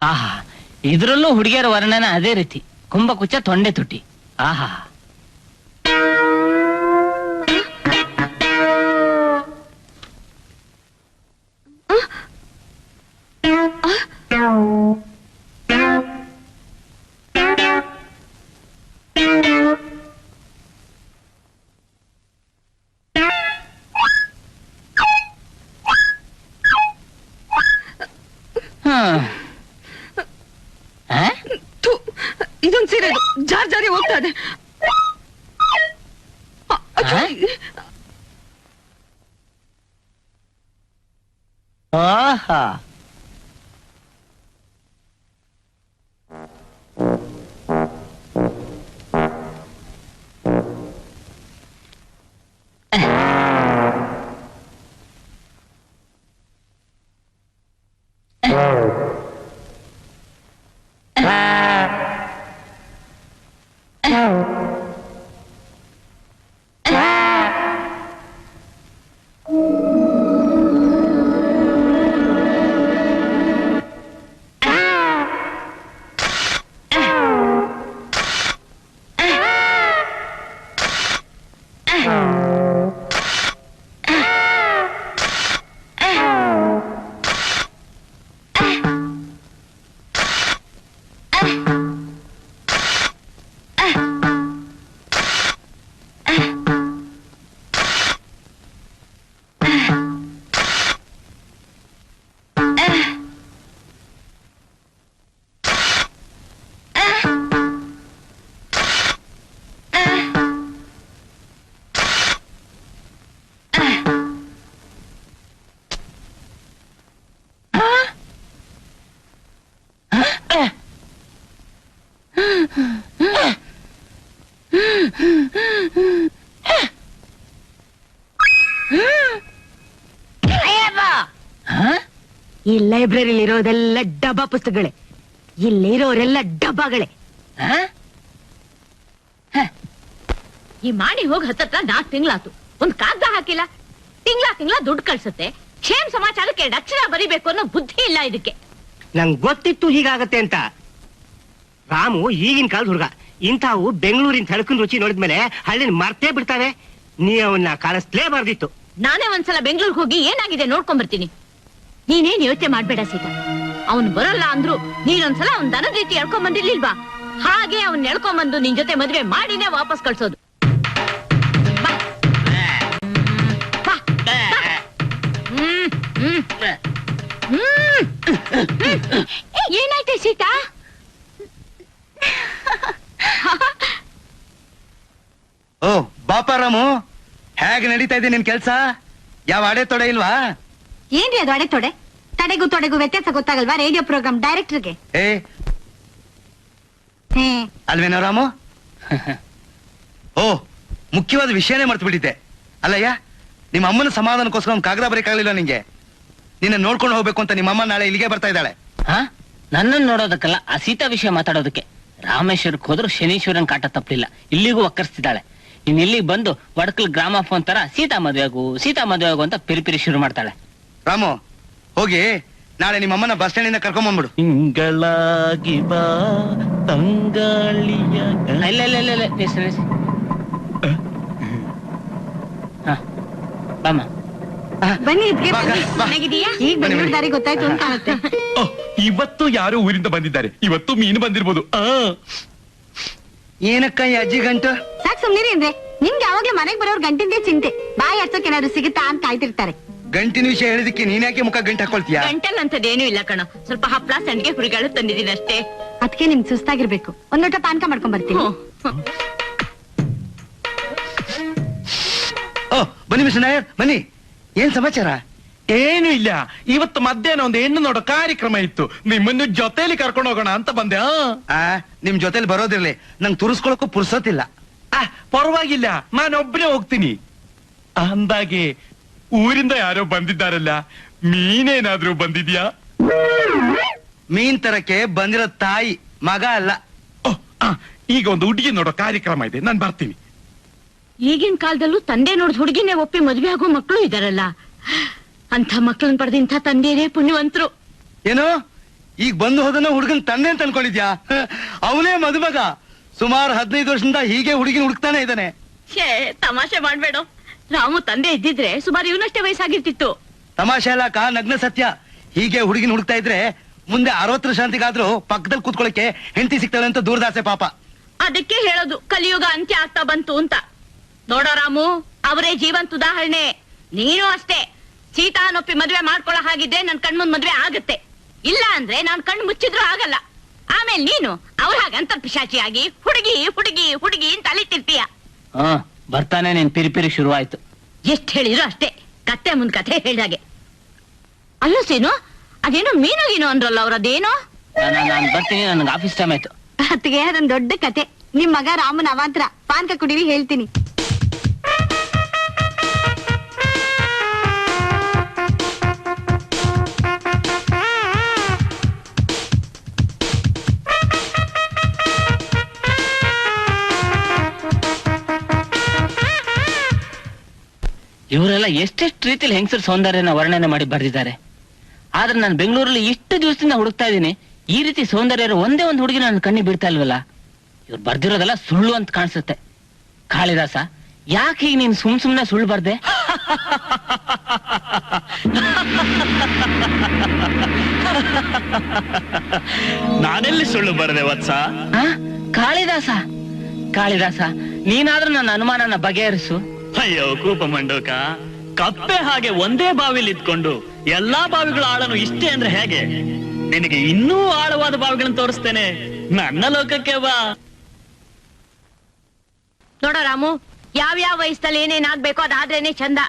ಆಹಾ ಇದರಲ್ಲೂ ಹುಡುಗಿಯರ ವರ್ಣನ ಅದೇ ರೀತಿ. ಕುಂಭ ತೊಂಡೆ ತುಟಿ. ಆಹಾ. ಜಾರ್ ಜಾರಿ ಹೋಗ್ತಾ ಈ ಲೈಬ್ರರಿಲಿ ಇರೋದೆಲ್ಲ ಡಬ್ಬ ಪುಸ್ತಕಗಳೇ. ಇಲ್ಲಿರೋರೆಲ್ಲ ಡಬ್ಬಗಳೇ? ಈ ಮಾಡಿ ಹೋಗಿ ಹತ್ತತ್ರ ನಾಲ್ಕು ತಿಂಗಳಾತು. ಒಂದ್ ಕಾಗ್ದ ಹಾಕಿಲ್ಲ? ತಿಂಗ್ಳಾ ತಿಂಗ್ಳಾ ದುಡ್ಡು ಕಳ್ಸುತ್ತೆ. ಕ್ಷೇಮ ಸಮಾಚಾರಕ್ಕೆ ಎರಡು ಅಕ್ಷರ ಬರಿಬೇಕು ಅನ್ನೋ ಬುದ್ಧಿ ಇಲ್ಲ ಇದಕ್ಕೆ. ನಂಗ್ ಗೊತ್ತಿತ್ತು ಹೀಗಾಗತ್ತೆ ಅಂತ. ರಾಮು ಈಗಿನ ಕಾಲದ ಹುಡುಗ. ಇಂಥವು ಬೆಂಗಳೂರಿನ ತಳಕಿನ ರುಚಿ ನೋಡಿದ್ಮೇಲೆ ಹಳ್ಳಿನ ಮರ್ತೇ ಬಿಡ್ತಾವೆ. ನೀ ಅವನ್ನ ಕಾಣಿಸ್ಲೇಬಾರ್ದಿತ್ತು ನಾನೇ ಒಂದ್ಸಲ ಬೆಂಗಳೂರಿಗೆ ಹೋಗಿ ಏನಾಗಿದೆ ನೋಡ್ಕೊಂಡ್ ಬರ್ತೀನಿ ನೀನೇನ್ ಯೋಚನೆ ಮಾಡ್ಬೇಡ ಸೀತಾ. ಅವನು ಬರಲ್ಲ ಅಂದ್ರು ನೀನೊಂದ್ಸಲ ಅವ್ನ್ ದನದ ರೀತಿ ಎಳ್ಕೊಂಡ್ ಬಂದಿರ್ಲಿಲ್ವಾ ಹಾಗೆ ಅವ್ನ್ ಎಳ್ಕೊಂಡ್ ಬಂದು ನಿನ್ ಜೊತೆ ಮದ್ವೆ ಮಾಡಿನೇ ವಾಪಸ್ ಕಳ್ಸೋದು. ಬಾ. ಹ್ಮ್, ಹ್ಮ್, ಏನಾಯ್ತೆ ಸೀತಾ? ಓ ಬಾಪ ರಾಮು ಹೇಗ್ ನಡೀತಾ ಇದೆ ನಿನ್ ಕೆಲ್ಸ? ಯಾವ ಅಡೆ ತೊಡೆ ಇಲ್ವಾ? ಏನ್ರಿ ಅದು ಅಡೆ ತೊಡೆ ತಡೆಗೂ ತೊಡೆಗೂ ವ್ಯತ್ಯಾಸ ಗೊತ್ತಾಗಲ್ವಾ ರೇಡಿಯೋ ಪ್ರೋಗ್ರಾಮ್ ಡೈರೆಕ್ಟರ್ಗೆ? ಏ ಹೇ. ಅಲ್ವೇನೋ ರಾಮು? ಓ ಮುಖ್ಯವಾದ ವಿಷಯನೇ ಮರ್ತು ಬಿಟ್ಟಿದ್ದೆ ಅಲ್ಲಯ್ಯ ನಿಮ್ಮ ಅಮ್ಮನ ಸಮಾಧಾನಕ್ಕೋಸ್ಕರ ಒಂದು ಕಾಗದ ಬರೀಕಾಗಲಿಲ್ಲ ನಿಂಗೆ? ನಿನ್ನ ನೋಡ್ಕೊಂಡು ಹೋಗ್ಬೇಕು ಅಂತ ನಿಮ್ಮ ಅಮ್ಮ ನಾಳೆ ಇಲ್ಲಿಗೆ ಬರ್ತಾ ಇದ್ದಾಳೆ. ಹಾ? ನನ್ನನ್ನು ನೋಡೋದಕ್ಕಲ್ಲ ಆ ಸೀತಾ ವಿಷಯ ಮಾತಾಡೋದಕ್ಕೆ. ರಾಮೇಶ್ವರಕ್ಕೆ ಹೋದ್ರು ಶನೀಶ್ವರನ್ ಕಾಟ ತಪ್ಪಲಿಲ್ಲ. ಇಲ್ಲಿಗೂ ಒಕ್ಕರಿಸ್ತಿದ್ದಾಳೆ. ಇನ್ ಇಲ್ಲಿಗೆ ಬಂದು ವಡಕಲ್ ಗ್ರಾಮ ಫೋನ್ ತರ ಸೀತಾ ಮದ್ವೆ ಆಗು ಸೀತಾ ಮದ್ವೆ ಆಗು ಅಂತ ಪಿರಿಪಿರಿ ಶುರು ಮಾಡ್ತಾಳೆ. ರಾಮು ಹೋಗಿ. ನಾಳೆ ನಿಮ್ಮ ಅಮ್ಮನ ಬಸ್ ಸ್ಟ್ಯಾಂಡ್ ಇಂದ ಕರ್ಕೊಂಡ್ ಬಂದ್ಬಿಡು. ತಿಂಗಳಾಗಿ ಬಾ ತಂಗಾಳಿಯ ಇಲ್ಲ ಇಲ್ಲ ಇಲ್ಲ ಇಲ್ಲ ನಿಲ್ಸು, ನಿಲ್ಸು. ಹಾ ಬಾಮ್ಮ. ಬನ್ನಿ ಇದ್ಕೆ ಬಾ, ಬನ್ನಿ. ಬಾ. ಚೆನ್ನಾಗಿದೀಯಾ ಈಗ ಬೆಂಗಳೂರು ದಾರಿ ಗೊತ್ತಾಯ್ತು ಅಂತ ಕಾಣುತ್ತೆ ಇವತ್ತು ಯಾರೋ ಊರಿಂದ ಬಂದಿದ್ದಾರೆ. ಇವತ್ತು ಮೀನು ಬಂದಿರ್ಬೋದು. ಆ. ಏನಕ್ಕ ಈ ಅಜ್ಜಿ ಗಂಟು? ಸಾಕ್ ಸುಮ್ನಿರಿ ಅಂದ್ರೆ. ನಿಮ್ಗೆ ಯಾವಾಗ್ಲೂ ಮನೆಗ್ ಬರೋರ್ ಗಂಟಿಂದೇ ಚಿಂತೆ. ಬಾಯಿ ಹಚ್ಚೋಕ್ ಏನಾದ್ರು ಸಿಗುತ್ತಾ ಅಂತ ಕಾಯ್ತಿರ್ತಾರೆ. ಗಂಟಿನ ವಿಷಯ ಹೇಳಿದಕ್ಕೆ ನೀನ್ಯಾಕೆ ಮುಖ ಗಂಟು ಹಾಕೊಳ್ತೀಯ? ಗಂಟಲ್ ಅಂತದೇನು ಇಲ್ಲ ಕಣ. ಸ್ವಲ್ಪ ಹಪ್ಪಳ ಸಂಡಿಗೆ ಹುರಿಗಳು ತಂದಿದ್ದೀನಿ ಅಷ್ಟೇ. ಅದಕ್ಕೆ ನಿಮ್ಗೆ ಸುಸ್ತಾಗಿರ್ಬೇಕು. ಒಂದ್ ಲೋಟ ಪಾನಕ ಮಾಡ್ಕೊಂಡ್ ಬರ್ತೀನಿ. ಓ ಬನ್ನಿ ಮಿಸ್ಟರ್ ನಾಯರ್. ಬನ್ನಿ. ಏನ್ ಸಮಾಚಾರ? ಏನು ಇಲ್ಲ. ಇವತ್ತು ಮಧ್ಯಾಹ್ನ ಒಂದು ಹೆಣ್ಣು ನೋಡೋ ಕಾರ್ಯಕ್ರಮ ಇತ್ತು. ನಿಮ್ಮನ್ನು ಜೊತೆಲಿ ಕರ್ಕೊಂಡು ಹೋಗೋಣ ಅಂತ ಬಂದೆ ಆ? ಆ ನಿಮ್ ಜೊತೆಲಿ ಬರೋದಿರ್ಲಿ. ನಂಗೆ ತುರಿಸ್ಕೊಳಕ್ಕೂ ಪುರ್ಸತ್ತಿಲ್ಲ. ಆ, ಪರವಾಗಿಲ್ಲ. ನಾನೊಬ್ಬನೇ ಹೋಗ್ತೀನಿ. ಅಂದಾಗೆ ಊರಿಂದ ಯಾರೋ ಬಂದಿದ್ದಾರಲ್ಲ ಮೀನೇನಾದ್ರೂ ಬಂದಿದ್ಯಾ? ಮೀನ್ ತರಕ್ಕೆ ಬಂದಿರೋ ತಾಯಿ ಮಗ ಅಲ್ಲ. ಆ, ಈಗ ಒಂದು ಹುಡುಗಿ ನೋಡೋ ಕಾರ್ಯಕ್ರಮ ಇದೆ. ನಾನು ಬರ್ತೀನಿ. ಈಗಿನ ಕಾಲದಲ್ಲೂ ತಂದೆ ನೋಡಿದ ಹುಡುಗಿನೇ ಒಪ್ಪಿ ಮದ್ವೆ ಆಗೋ ಮಕ್ಕಳು ಇದಾರಲ್ಲ. ಅಂತ ಮಕ್ಕಳನ್ನ ಪಡೆದ ಇಂಥ ತಂದೆಯೇ ಪುಣ್ಯವಂತರು. ಏನು? ಈಗ ಬಂದು ಹೋದನ ಹುಡುಗನ್ ತಂದೆ ಅಂತ ಅನ್ಕೊಂಡಿದ್ಯಾ? ಅವನೇ ಮದುಮಗ. ಸುಮಾರು ಹದಿನೈದು ವರ್ಷದಿಂದ ಹೀಗೆ ಹುಡುಗಿನ ಹುಡುಕ್ತಾನೆ ಇದ್ದಾನೆ. ಛೇ ತಮಾಷೆ ಮಾಡ್ಬೇಡ. ರಾಮು ತಂದೆ ಇದ್ದಿದ್ರೆ ಸುಮಾರು ಇವನಷ್ಟೇ ವಯಸ್ಸಾಗಿರ್ತಿತ್ತು. ತಮಾಷೆ ಅಲ್ಲಕ ನಗ್ನ ಸತ್ಯ. ಹೀಗೆ ಹುಡುಗಿನ ಹುಡುಕ್ತಾ ಇದ್ರೆ ಮುಂದೆ ಅರವತ್ತರ ಶಾಂತಿಗಾದ್ರೂ ಪಕ್ಕದಲ್ಲಿ ಕೂತ್ಕೊಳ್ಳಕ್ಕೆ ಹೆಂಡತಿ ಸಿಗ್ತಾಳೆ ಅಂತ ದೂರದಾಸೆ ಪಾಪ. ಅದಕ್ಕೆ ಹೇಳೋದು ಕಲಿಯುಗ ಅಂತ್ಯ ಆಗ್ತಾ ಬಂತು ಅಂತ. ನೋಡೋ ರಾಮು ಅವರೇ ಜೀವಂತ ಉದಾಹರಣೆ. ನೀನು ಅಷ್ಟೇ. ಸೀತಾ ನೊಪ್ಪಿ ಮದ್ವೆ ಮಾಡ್ಕೊಳ್ಳೋ ಹಾಗಿದ್ರೆ ನನ್ ಕಣ್ಮುಂದ್ ಮದ್ವೆ ಆಗತ್ತೆ. ಇಲ್ಲ ಅಂದ್ರೆ ನಾನ್ ಕಣ್ಣು ಮುಚ್ಚಿದ್ರು ಆಗಲ್ಲ. ಆಮೇಲೆ ನೀನು ಅವ್ರ ಹಾಗೆ ಅಂತರ್ಪಿಶಾಚಿಯಾಗಿ ಹುಡುಗಿ ಹುಡುಗಿ ಹುಡುಗಿ ಅಂತ ಅಲಿತಿರ್ತೀಯ ಹಾ ಬರ್ತಾನೆ ನೀನ್ ಪಿರಿಪಿರಿ ಪಿರಿ ಶುರುವಾಯ್ತು. ಎಷ್ಟ್ ಹೇಳಿದ್ರು ಅಷ್ಟೇ. ಕತ್ತೆ ಮುಂದ್ ಕಥೆ ಹೇಳ್ದಾಗೆ ಅಲ್ಲ ಸೀನು ಅದೇನು ಮೀನು ಗೀನು ಅಂದ್ರಲ್ಲ ಅವ್ರದೇನೋ ನಾನು ನಾನು ಬರ್ತೀನಿ ನನ್ಗೆ ಆಫೀಸ್ ಟೈಮ್ ಆಯ್ತು. ಅತ್ತಿಗೆ ಅದೊಂದ್ ದೊಡ್ಡ ಕತೆ. ನಿಮ್ ಮಗ ರಾಮನ್ ಅವಾಂತರ. ಪಾನ್ಕ ಕುಡಿವಿ ಹೇಳ್ತೀನಿ. ಇವರೆಲ್ಲ ಎಷ್ಟೆಷ್ಟು ರೀತಿಲಿ ಹೆಂಗಸರ ಸೌಂದರ್ಯನ ವರ್ಣನೆ ಮಾಡಿ ಬರೆದಿದ್ದಾರೆ. ಆದ್ರೆ ನಾನು ಬೆಂಗಳೂರಲ್ಲಿ ಇಷ್ಟು ದಿವಸದಿಂದ ಹುಡುಕ್ತಾ ಇದ್ದೀನಿ ಈ ರೀತಿ ಸೌಂದರ್ಯ ಒಂದೇ ಒಂದು ಹುಡುಗಿ ನನ್ನ ಕಣ್ಣಿಗೆ ಬಿಡ್ತಾ ಇಲ್ವಲ್ಲ? ಇವ್ರು ಬರ್ದಿರೋದೆಲ್ಲ ಸುಳ್ಳು ಅಂತ ಕಾಣಿಸುತ್ತೆ. ಕಾಳಿದಾಸ ಯಾಕೆ ಈಗ ನೀನ್ ಸುಮ್ ಸುಮ್ನೆ ಸುಳ್ಳು ಬರ್ದೆ? ನಾನೆಲ್ಲಿ ಸುಳ್ಳು ಬರದೆ ವತ್ಸ? ಆ? ಕಾಳಿದಾಸ. ಕಾಳಿದಾಸ ನೀನಾದ್ರೂ ನನ್ನ ಅನುಮಾನನ ಬಗೆಹರಿಸು. ಅಯ್ಯೋ ಕೂಪ ಮಂಡೋಕ. ಕಪ್ಪೆ ಹಾಗೆ ಒಂದೇ ಬಾವಿಲಿ ಇದ್ಕೊಂಡು ಎಲ್ಲಾ ಬಾವಿಗಳ ಆಳನು ಇಷ್ಟೇ ಅಂದ್ರೆ ಹೇಗೆ? ನಿನಗೆ ಇನ್ನೂ ಆಳವಾದ ಬಾವಿಗಳನ್ನು ತೋರಿಸ್ತೇನೆ. ನನ್ನ ಲೋಕಕ್ಕೆ ಬಾ. ನೋಡ ರಾಮು ಯಾವ ಯಾವ ವಯಸ್ಸಲ್ಲಿ ಏನೇನಾಗ್ಬೇಕು ಅದಾದ್ರೇನೆ ಚಂದ.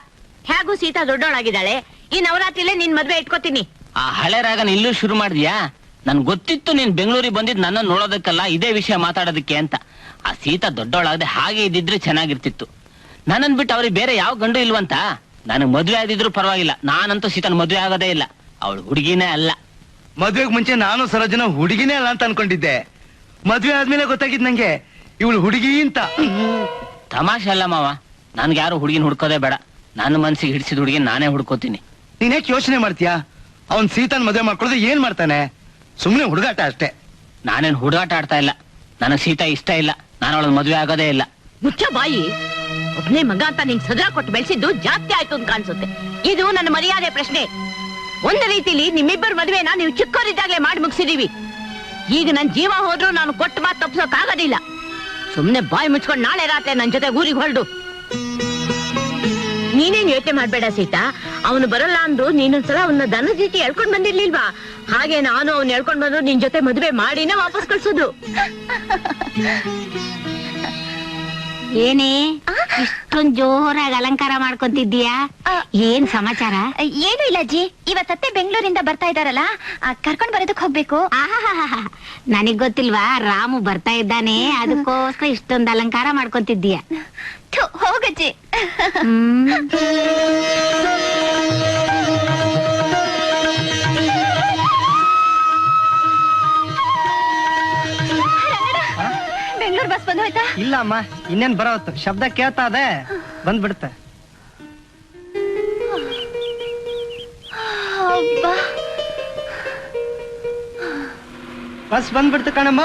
ಹೇಗೂ ಸೀತಾ ದೊಡ್ಡೋಳಾಗಿದ್ದಾಳೆ ಈ ನವರಾತ್ರಿಲೇ ನಿನ್ ಮದ್ವೆ ಇಟ್ಕೋತೀನಿ. ಆ ಹಳೆ ರಾಗನ ಇಲ್ಲೂ ಶುರು ಮಾಡಿದ್ಯಾ? ನನ್ ಗೊತ್ತಿತ್ತು ನೀನ್ ಬೆಂಗಳೂರಿಗೆ ಬಂದಿದ್ ನನ್ನ ನೋಡೋದಕ್ಕಲ್ಲ ಇದೇ ವಿಷಯ ಮಾತಾಡೋದಕ್ಕೆ ಅಂತ. ಆ ಸೀತಾ ದೊಡ್ಡವಳಾಗದೆ ಹಾಗೆ ಇದ್ದಿದ್ರೆ ಚೆನ್ನಾಗಿರ್ತಿತ್ತು. ನನ್ನನ್ ಬಿಟ್ಟು ಅವ್ರಿಗೆ ಬೇರೆ ಯಾವ ಗಂಡು ಇಲ್ವಂತ? ನನಗ್ ಮದ್ವೆ ಆದಿದ್ರು ಪರವಾಗಿಲ್ಲ. ನಾನಂತೂ ಸೀತನ್ ಮದ್ವೆ ಆಗೋದೇ ಇಲ್ಲ. ಅವಳು ಹುಡುಗಿನೇ ಅಲ್ಲ. ಮದ್ವೆಗ್ ಮುಂಚೆ ನಾನು ಸರೋಜನ ಹುಡುಗಿನೇ ಅಲ್ಲ ಅಂತ ಅನ್ಕೊಂಡಿದ್ದೆ. ಮದ್ವೆ ಆದ್ಮೇಲೆ ಗೊತ್ತಾಗಿದ್ ನಂಗೆ ಇವಳು ಹುಡುಗಿ ಅಂತ. ತಮಾಷೆ ಅಲ್ಲ ಮಾವ. ನನ್ಗೆ ಯಾರು ಹುಡುಗಿನ ಹುಡ್ಕೋದೇ ಬೇಡ. ನನ್ನ ಮನ್ಸಿಗೆ ಹಿಡಿಸಿದ ಹುಡುಗಿ ನಾನೇ ಹುಡ್ಕೋತೀನಿ. ನೀನ್ ಯಾಕೆ ಯೋಚನೆ ಮಾಡ್ತೀಯಾ? ಅವ್ನ್ ಸೀತಾನ್ ಮದ್ವೆ ಮಾಡ್ಕೊಳ್ಳೋದು ಏನ್ ಮಾಡ್ತಾನೆ? ಸುಮ್ನೆ ಹುಡುಗಾಟ ಅಷ್ಟೇ. ನಾನೇನ್ ಹುಡುಗಾಟ ಆಡ್ತಾ ಇಲ್ಲ. ನನಗ್ ಸೀತಾ ಇಷ್ಟ ಇಲ್ಲ. ನಾನು ಅವಳ ಮದ್ವೆ ಆಗೋದೇ ಇಲ್ಲ. ಮುಚ್ಚ ಬಾಯಿ. ಒಬ್ನೇ ಮಗ ಅಂತ ನಿನ್ ಸದಾ ಕೊಟ್ಟು ಬೆಳೆಸಿದ್ದು ಜಾಸ್ತಿ ಆಯ್ತು ಅಂತ ಕಾಣಿಸುತ್ತೆ. ಇದು ನನ್ನ ಮರ್ಯಾದೆ ಪ್ರಶ್ನೆ. ಒಂದು ರೀತಿಲಿ ನಿಮ್ಮಿಬ್ಬರ ಮದುವೆನ ನೀವು ಚಿಕ್ಕವರಿದ್ದಾಗಲೇ ಮಾಡಿ ಮುಗಿಸಿದೀವಿ. ಈಗ ನನ್ ಜೀವ ಹೋದ್ರೂ ನಾನು ಕೊಟ್ಟು ಮಾತು ತಪ್ಸೋಕ್ ಆಗೋದಿಲ್ಲ ಸುಮ್ನೆ ಬಾಯಿ ಮುಚ್ಕೊಂಡು ನಾಳೆ ರಾತ್ರಿ ನನ್ ಜೊತೆ ಊರಿಗೆ ಹೊರಡು. ನೀನೇನ್ ಯೋಚನೆ ಮಾಡ್ಬೇಡ ಸೀತಾ? ಅವನು ಬರಲ್ಲ ಅಂದ್ರು ನೀನೊಂದ್ಸಲ ಅವನ ದನ ಜೀತಿ ಎಳ್ಕೊಂಡ್ ಬಂದಿರ್ಲಿಲ್ವಾ? ಹಾಗೆ ನಾನು ಅವ್ನ ಎಳ್ಕೊಂಡ್ ಬಂದ್ರು ನಿನ್ ಜೊತೆ ಮದುವೆ ಮಾಡಿನೇ ವಾಪಸ್ ಕಳ್ಸೋದು. ಏನೇ? ಇಷ್ಟೊಂದ್ ಜೋರಾಗಿ ಅಲಂಕಾರ ಮಾಡ್ಕೊಂತಿದ್ದೀಯಾ? ಏನ್ ಸಮಾಚಾರ? ಏನು ಇಲ್ಲ ಅಜ್ಜಿ. ಇವತ್ತತ್ತೆ ಬೆಂಗಳೂರಿಂದ ಬರ್ತಾ ಇದಾರಲ್ಲ ಕರ್ಕೊಂಡ್ ಬರೋದಕ್ ಹೋಗ್ಬೇಕು. ನನಗ್ ಗೊತ್ತಿಲ್ವಾ ರಾಮು ಬರ್ತಾ ಇದ್ದಾನೆ ಅದಕ್ಕೋಸ್ಕರ ಇಷ್ಟೊಂದ್ ಅಲಂಕಾರ ಮಾಡ್ಕೊಂತಿದ್ದೀಯ? ಥು, ಹೋಗಜ್ಜಿ ಹ್ಮ್ ಬೆಂಗಳೂರು ಬಂದು ಹೋಯ್ತಾ? ಇಲ್ಲ ಅಮ್ಮ ಇನ್ನೇನ್ ಬರೋತ್ತು ಶಬ್ದ ಕೇಳ್ತಾ ಅದೇ ಬಂದ್ಬಿಡುತ್ತೆ. ಅಬ್ಬಾ. ಬಸ್ ಬಂದ್ಬಿಡ್ತು ಕಣಮ್ಮ.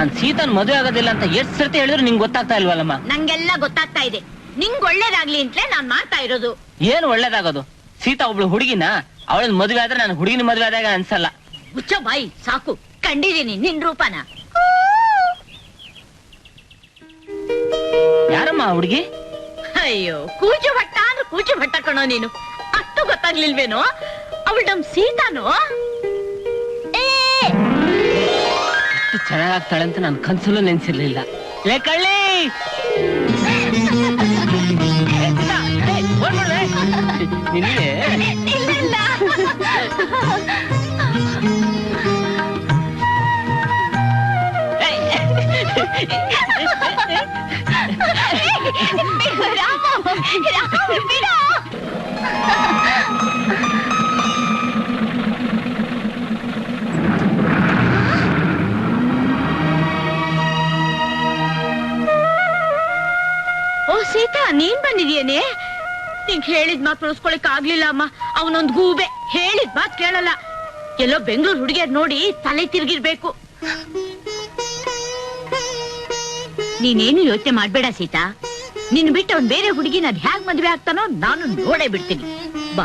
ನಾನ್ ಸೀತನ್ ಮದುವೆ ಆಗೋದಿಲ್ಲ ಅಂತ ಎಷ್ಟ್ ಸರ್ತಿ ಹೇಳಿದ್ರು ನಿಂಗೆ ಗೊತ್ತಾಗ್ತಾ ಇಲ್ವಲ್ಲಮ್ಮ? ನಂಗೆಲ್ಲ ಗೊತ್ತಾಗ್ತಾ ಇದೆ. ನಿಂಗ್ ಒಳ್ಳೇದಾಗ್ಲಿ ಅಂತಲೇ ನಾನ್ ಮಾಡ್ತಾ ಇರೋದು. ಏನ್ ಒಳ್ಳೇದಾಗೋದು? ಸೀತಾ ಒಬ್ಳು ಹುಡುಗಿನ? ಅವಳನ್ ಮದುವೆ ಆದ್ರೆ ನಾನು ಹುಡುಗಿನ ಮದುವೆ ಆದಾಗ ಅನ್ಸಲ್ಲ. ಹುಚ್ಚ ಬಾಯಿ ಸಾಕು. ಕಂಡಿದೀನಿ ನಿನ್ ರೂಪನ. ಯಾರಮ್ಮ ಆ ಹುಡುಗಿ? ಅಯ್ಯೋ ಕೂಚು ಭಟ್ಟ ಅಂದ್ರೆ ಕೂಚು ಭಟ್ಟ ಕಣೋ ನೀನು. ಅಷ್ಟು ಗೊತ್ತಾಗ್ಲಿಲ್ವೇನೋ? ಅವಳು ನಮ್ ಸೀತಾನು? ಎಷ್ಟು ಚೆನ್ನಾಗ್ತಾಳೆ ಅಂತ ನಾನು ಕನ್ಸಲ್ಲೂ ನೆನ್ಸಿರ್ಲಿಲ್ಲ ಲೇ ಕಳ್ಳಿ ಏ, ಸೀತಾ, ಏ, ಓಡ್ಬಿಡ್ವೆ. ನಿನ್ಗೆ ಇಲ್ಲ ಇಲ್ಲ ರಾಮು ರಾಮು ಬಿಡು ನೀನ್ ಬಂದಿದ್ಯೇನೆ? ನಿಂಗ್ ಹೇಳಿದ್ ಮಾತು ಉಳಿಸ್ಕೊಳಕ್ ಆಗ್ಲಿಲ್ಲ ಅಮ್ಮ. ಅವನೊಂದ್ ಗೂಬೆ. ಹೇಳಿದ್ ಮಾತ್ ಕೇಳಲ್ಲ. ಎಲ್ಲೋ ಬೆಂಗಳೂರು ಹುಡುಗಿಯರ್ ನೋಡಿ ತಲೆ ತಿರ್ಗಿರ್ಬೇಕು. ನೀನೇನು ಯೋಚನೆ ಮಾಡ್ಬೇಡ ಸೀತಾ. ನಿನ್ ಬಿಟ್ಟು ಅವ್ನ್ ಬೇರೆ ಹುಡುಗಿನ ಹ್ಯಾಗ್ ಮದ್ವೆ ಆಗ್ತಾನೋ ನಾನು ನೋಡೇ ಬಿಡ್ತೀನಿ. ಬಾ.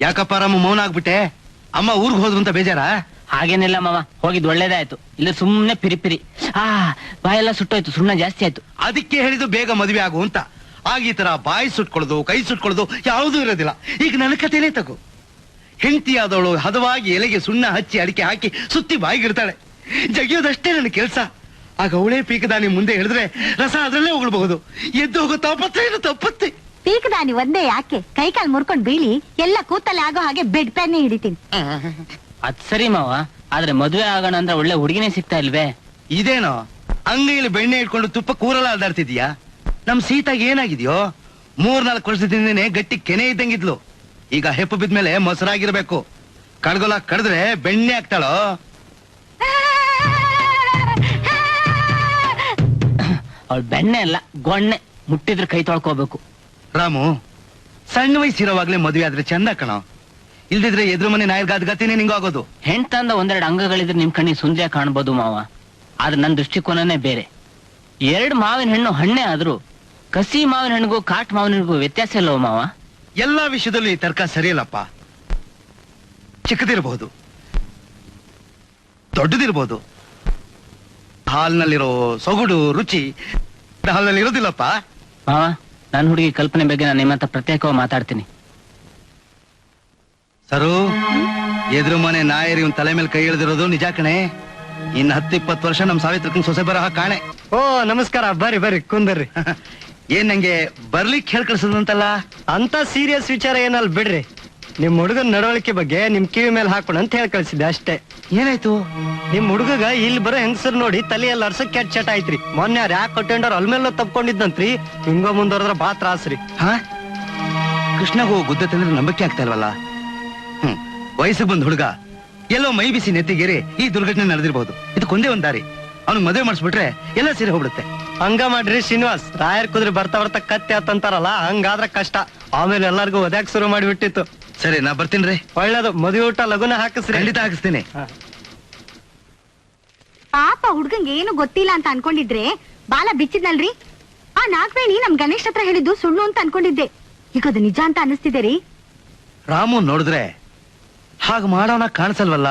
ಯಾಕಪ್ಪ ರಾಮ, ಮೌನ ಆಗ್ಬಿಟ್ಟೆ? ಅಮ್ಮ ಊರ್ಗ್ ಹೋದ್ರು ಅಂತ ಬೇಜಾರಾ? ಹಾಗೇನಿಲ್ಲ ಮಾವ ಹೋಗಿದ್ ಒಳ್ಳೇದಾಯ್ತು. ಇಲ್ಲ ಸುಮ್ನೆ ಪಿರಿ ಪಿರಿ. ಆ ಬಾಯೆಲ್ಲ ಸುಟ್ಟೋಯ್ತು ಸುಣ್ಣ ಜಾಸ್ತಿ ಆಯ್ತು. ಅದಕ್ಕೆ ಹೇಳಿದ್ದು ಬೇಗ ಮದುವೆ ಆಗು ಅಂತ. ಆಗ ಈ ತರ ಬಾಯಿ ಸುಟ್ಕೊಳ್ಳೋದು ಕೈ ಸುಟ್ಕೊಳ್ಳೋದು ಯಾವುದೂ ಇರೋದಿಲ್ಲ. ಈಗ ನನ್ನ ಕಥೆನೇ ತಗೋ. ಹೆಂಡತಿಯಾದವಳು ಹದವಾಗಿ ಎಲೆಗೆ ಸುಣ್ಣ ಹಚ್ಚಿ ಅಡಿಕೆ ಹಾಕಿ ಸುತ್ತಿ ಬಾಯಿಗಿರ್ತಾಳೆ ಜಗಿಯೋದಷ್ಟೇ ನನ್ನ ಕೆಲಸ. ಆಗ ಅವಳೇ ಪೀಕದಾನಿ ಮುಂದೆ ಹೇಳಿದ್ರೆ ರಸ ಅದರಲ್ಲೇ ಉಗುಳ್ಬಹುದು ಎದ್ದು ಹೋಗೋ ತಾಪತ್ರೆ ಏನು ತಪ್ಪತ್ತೆ. ಪೀಕದಾನಿ ಒಂದೇ ಯಾಕೆ? ಕೈ ಕಾಲ್ ಮುರ್ಕೊಂಡ್ ಬೀಳಿ ಎಲ್ಲ ಕೂತಲ್ಲಿ ಆಗೋ ಹಾಗೆ ಬೆಡ್ ಪೆನ್ನೇ ಹಿಡಿತೀನಿ. ಅದ್ ಸರಿ ಮಾವ. ಆದ್ರೆ ಮದ್ವೆ ಆಗೋಣ ಅಂದ್ರೆ ಒಳ್ಳೆ ಹುಡುಗಿನೇ ಸಿಗ್ತಾ ಇಲ್ವೇ? ಇದೇನೋ? ಅಂಗೈಲಿ ಬೆಣ್ಣೆ ಇಟ್ಕೊಂಡು ತುಪ್ಪ ಕೂರಲ್ಲ ಅಲ್ದಾಡ್ತಿದ್ಯಾ ನಮ್ ಸೀತಾಗ ಏನಾಗಿದ್ಯೋ? ಮೂರ್ ನಾಲ್ಕು ವರ್ಷದಿಂದನೇ ಗಟ್ಟಿ ಕೆನೆ ಇದ್ದಂಗಿದ್ಲು. ಈಗ ಹೆಪ್ಪು ಬಿದ್ಮೇಲೆ ಮೊಸರಾಗಿರ್ಬೇಕು. ಕಡ್ಗೊಲ ಕಡ್ದ್ರೆ ಬೆಣ್ಣೆ ಆಗ್ತಾಳೋ? ಅವಳು ಬೆಣ್ಣೆ ಅಲ್ಲ ಗೊಣ್ಣೆ. ಮುಟ್ಟಿದ್ರೆ ಕೈ ತೊಳ್ಕೋಬೇಕು. ರಾಮು ಸಣ್ಣ ವಯಸ್ಸಿರೋವಾಗ್ಲೇ ಮದುವೆ ಆದ್ರೆ ಚಂದ ಕಣ. ಇಲ್ದಿದ್ರೆ ಎದುರು ಮನೆ ನಾಯಿರ್ಗಾದ ಗತಿನೇ ನಿಂಗಾಗೋದು ಹೆಂಡ್ತಂದ ಒಂದೆರಡು ಅಂಗಗಳಿದ್ರೆ ನಿಮ್ ಕಣ್ಣಿಗೆ ಸುಂದರ ಕಾಣ್ಬೋದು ಮಾವ. ಆದ್ರೆ ನನ್ನ ದೃಷ್ಟಿಕೋನನೇ ಬೇರೆ. ಎರಡು ಮಾವಿನ ಹಣ್ಣು ಹಣ್ಣೆ ಆದ್ರೂ ಕಸಿ ಮಾವಿನ ಹಣ್ಣಿಗೂ ಕಾಟ್ ಮಾವಿನ ಹಣ್ಣಿಗೂ ವ್ಯತ್ಯಾಸ ಇಲ್ಲವ ಮಾವ? ಎಲ್ಲಾ ವಿಷಯದಲ್ಲೂ ಈ ತರ್ಕ ಸರಿಯಲ್ಲಪ್ಪ. ಚಿಕ್ಕದಿರಬಹುದು ದೊಡ್ಡದಿರ್ಬೋದು. ಹಾಲ್ನಲ್ಲಿರೋ ಸೊಗಡು ರುಚಿ ಹಾಲ್ನಲ್ಲಿ ಇರೋದಿಲ್ಲಪ್ಪ ಮಾವ ನನ್ನ ಹುಡುಗಿ ಕಲ್ಪನೆ ಬಗ್ಗೆ ನಾನು ನಿಮ್ಮಂತ ಪ್ರತ್ಯೇಕವಾಗಿ ಮಾತಾಡ್ತೀನಿ. ಸರು ಎದುರು ಮನೆ ನಾಯರಿ ಇವ್ನ್ ತಲೆ ಮೇಲೆ ಕೈ ಇಳಿದಿರೋದು ನಿಜ ಕಣೆ. ಇನ್ ಹತ್ತಿಪ್ಪತ್ತು ವರ್ಷ ನಮ್ ಸಾವಿತ್ರಕ್ಕನ್ ಸೊಸೆ ಬರೋ ಹಾಗ್ ಕಾಣೆ. ಓ ನಮಸ್ಕಾರ. ಬರ್ರಿ ಬರ್ರಿ ಕುಂದರ್ರಿ. ಏನ್ ನಂಗೆ ಬರ್ಲಿಕ್ಕೆ ಹೇಳ್ ಕಳ್ಸದಂತಲ್ಲ? ಅಂತ ಸೀರಿಯಸ್ ವಿಚಾರ ಏನಲ್ ಬಿಡ್ರಿ. ನಿಮ್ ಹುಡುಗನ ನಡವಳಿಕೆ ಬಗ್ಗೆ ನಿಮ್ ಕಿವಿ ಮೇಲೆ ಹಾಕೋಣ ಅಂತ ಹೇಳಿ ಕಳ್ಸಿದ್ದೆ ಅಷ್ಟೇ. ಏನಾಯ್ತು? ನಿಮ್ ಹುಡುಗಗ ಇಲ್ಲಿ ಬರೋ ಹೆಂಗಸರ್ ನೋಡಿ ತಲೆಯಲ್ಲಿ ಅರ್ಸ ಕೆಟ್ಟ ಚಟ ಆಯ್ತ್ರಿ. ಮೊನ್ನೆ ಯಾರು ಯಾಕೆ ಕೊಟ್ಟೆಂಡವ್ರು ಅಲ್ಮೇಲೆ ತಪ್ಕೊಂಡಿದ್ದಂತ್ರಿ ಹಿಂಗ ಮುಂದೋದ್ರ ಬಾ ತ್ರಾಸ್ರಿ. ಹಾ? ಕೃಷ್ಣಗೂ ಗುದ್ದ ತಂದ್ರೆ ನಂಬಿಕೆ ಆಗ್ತಾ ಇಲ್ವಲ್ಲ? ಹ್ಮ್. ವಯಸ್ಸಿಗೆ ಬಂದ್ ಹುಡುಗ ಎಲ್ಲೋ ಮೈ ಬಿಸಿ ನೆತ್ತಿಗೇರಿ ಈ ದುರ್ಘಟನೆ ನಡೆದಿರ್ಬೋದು. ಇದಕ್ಕೊಂದೇ ಒಂದ್ ದಾರಿ. ಅವ್ನಿಗೆ ಮದುವೆ ಮಾಡಿಸ್ಬಿಟ್ರೆ ಎಲ್ಲ ಸೀರೆ ಹೋಗ್ಬಿಡುತ್ತೆ. ಹಂಗ ಮಾಡ್ರಿ ಶ್ರೀನಿವಾಸ್. ರಾಯರ್ ಕುದ್ರೆ ಬರ್ತಾ ಬರ್ತಾ ಕತ್ತೆ ಆತಂತಾರಲ್ಲ ಹಂಗಾದ್ರ ಕಷ್ಟ. ಆಮೇಲೆ ಎಲ್ಲಾರ್ಗು ಒದ್ಯಾಕ್ ಶುರು ಮಾಡಿಬಿಟ್ಟಿತ್ತು ಸರಿ ನಾ ಬರ್ತೀನ್ರಿ ಒಳ್ಳೇದು ಮದುವೆ ಊಟ ಲಗುನ ಹಾಕಿಸ್ರಿ. ಖಂಡಿತ ಹಾಕಿಸ್ತೀನಿ. ಪಾಪ ಹುಡ್ಗಂಗ್ ಏನು ಗೊತ್ತಿಲ್ಲ ಅಂತ ಅನ್ಕೊಂಡಿದ್ರೆ ಬಾಲ ಬಿಚ್ಚಿದ್ನಲ್ರಿ? ಆ ನಾಗವೇಣಿ ನಮ್ ಗಣೇಶ್ ಹತ್ರ ಹೇಳಿದ್ದು ಸುಳ್ಳು ಅಂತ ಅನ್ಕೊಂಡಿದ್ದೆ. ಈಗ ಅದು ನಿಜ ಅಂತ ಅನಿಸ್ತಿದೆ ರೀ. ರಾಮು ನೋಡಿದ್ರೆ ಹಾಗ ಮಾಡೋಣ ಕಾಣಿಸಲ್ವಲ್ಲ?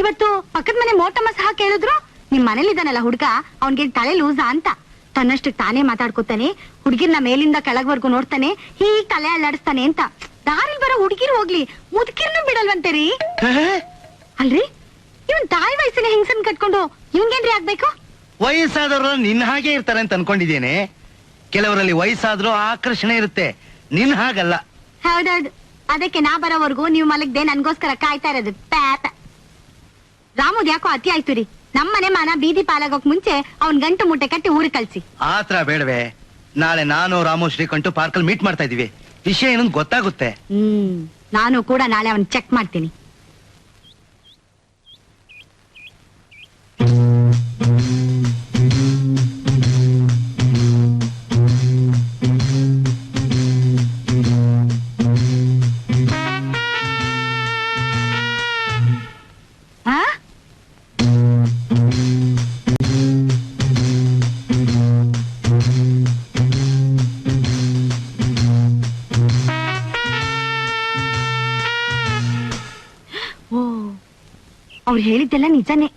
ಇವತ್ತು ಪಕ್ಕದ ಮನೆ ಮೋಟಮ್ಮ ಸಹ ಕೇಳಿದ್ರು ನಿಮ್ ಮನೇಲಿದ್ದಾನಲ್ಲ ಹುಡ್ಗ ಅವನ್ಗೆ ತಲೆ ಲೂಸ ಅಂತ. ತನ್ನಷ್ಟಕ್ಕೆ ತಾನೇ ಮಾತಾಡ್ಕೊತಾನೆ ಹುಡ್ಗಿರ್ನ ಮೇಲಿಂದ ಕೆಳಗ್ವರ್ಗು ನೋಡ್ತಾನೆ ಹೀಗ್ ತಲೆ ಅಲ್ಲಾಡಿಸ್ತಾನೆ ಅಂತ. ದಾರಿಲ್ ಬರೋ ಹುಡುಗಿರು ಹೋಗ್ಲಿ ಮುದುಕಿರ್ನು ಬಿಡಲ್ವಂತೆ ರೀ ಅಲ್ರಿ? ಇವನ್ ತಾಯಿ ವಯಸ್ಸಿನ ಹೆಂಗಸನ್ ಕಟ್ಕೊಂಡು ಇವನ್ಗೇನ್ರಿ ಆಗ್ಬೇಕು? ವಯಸ್ಸಾದವರು ನಿನ್ ಹಾಗೆ ಇರ್ತಾರೆ ಅಂತ ಅನ್ಕೊಂಡಿದ್ದೇನೆ. ಕೆಲವರಲ್ಲಿ ವಯಸ್ಸಾದ್ರೂ ಆಕರ್ಷಣೆ ಇರುತ್ತೆ. ನಿನ್ ಹಾಗಲ್ಲ. ಹೌದೌದು. ಅದಕ್ಕೆ ನಾ ಬರೋವರೆಗೂ ನೀವು ಮಲಗ್ದೆ ನನ್ಗೋಸ್ಕರ ಕಾಯ್ತಾ ಇರೋದು. ಪ್ಯಾಪ ರಾಮುದ್ ಯಾಕೋ ಅತಿ ಆಯ್ತು ರೀ ನಮ್ಮನೆ ಮಾನ ಬೀದಿ ಪಾಲಾಗೋಕ್ ಮುಂಚೆ ಅವ್ನ್ ಗಂಟು ಮುಟ್ಟೆ ಕಟ್ಟಿ ಊರಿಗೆ ಕಳ್ಸಿ. ಆತರ ಬೇಡವೆ. ನಾಳೆ ನಾನು ರಾಮು ಶ್ರೀಕಂಠು ಪಾರ್ಕಲ್ಲಿ ಮೀಟ್ ಮಾಡ್ತಾ ಇದೀವಿ ವಿಷಯ ಏನಂತ ಗೊತ್ತಾಗುತ್ತೆ. ಹ್ಮ್ ನಾನು ಕೂಡ ನಾಳೆ ಅವನ್ ಚೆಕ್ ಮಾಡ್ತೀನಿ. ಅವ್ರು ಹೇಳಿದ್ದೆಲ್ಲ ನಿಜಾನೇ.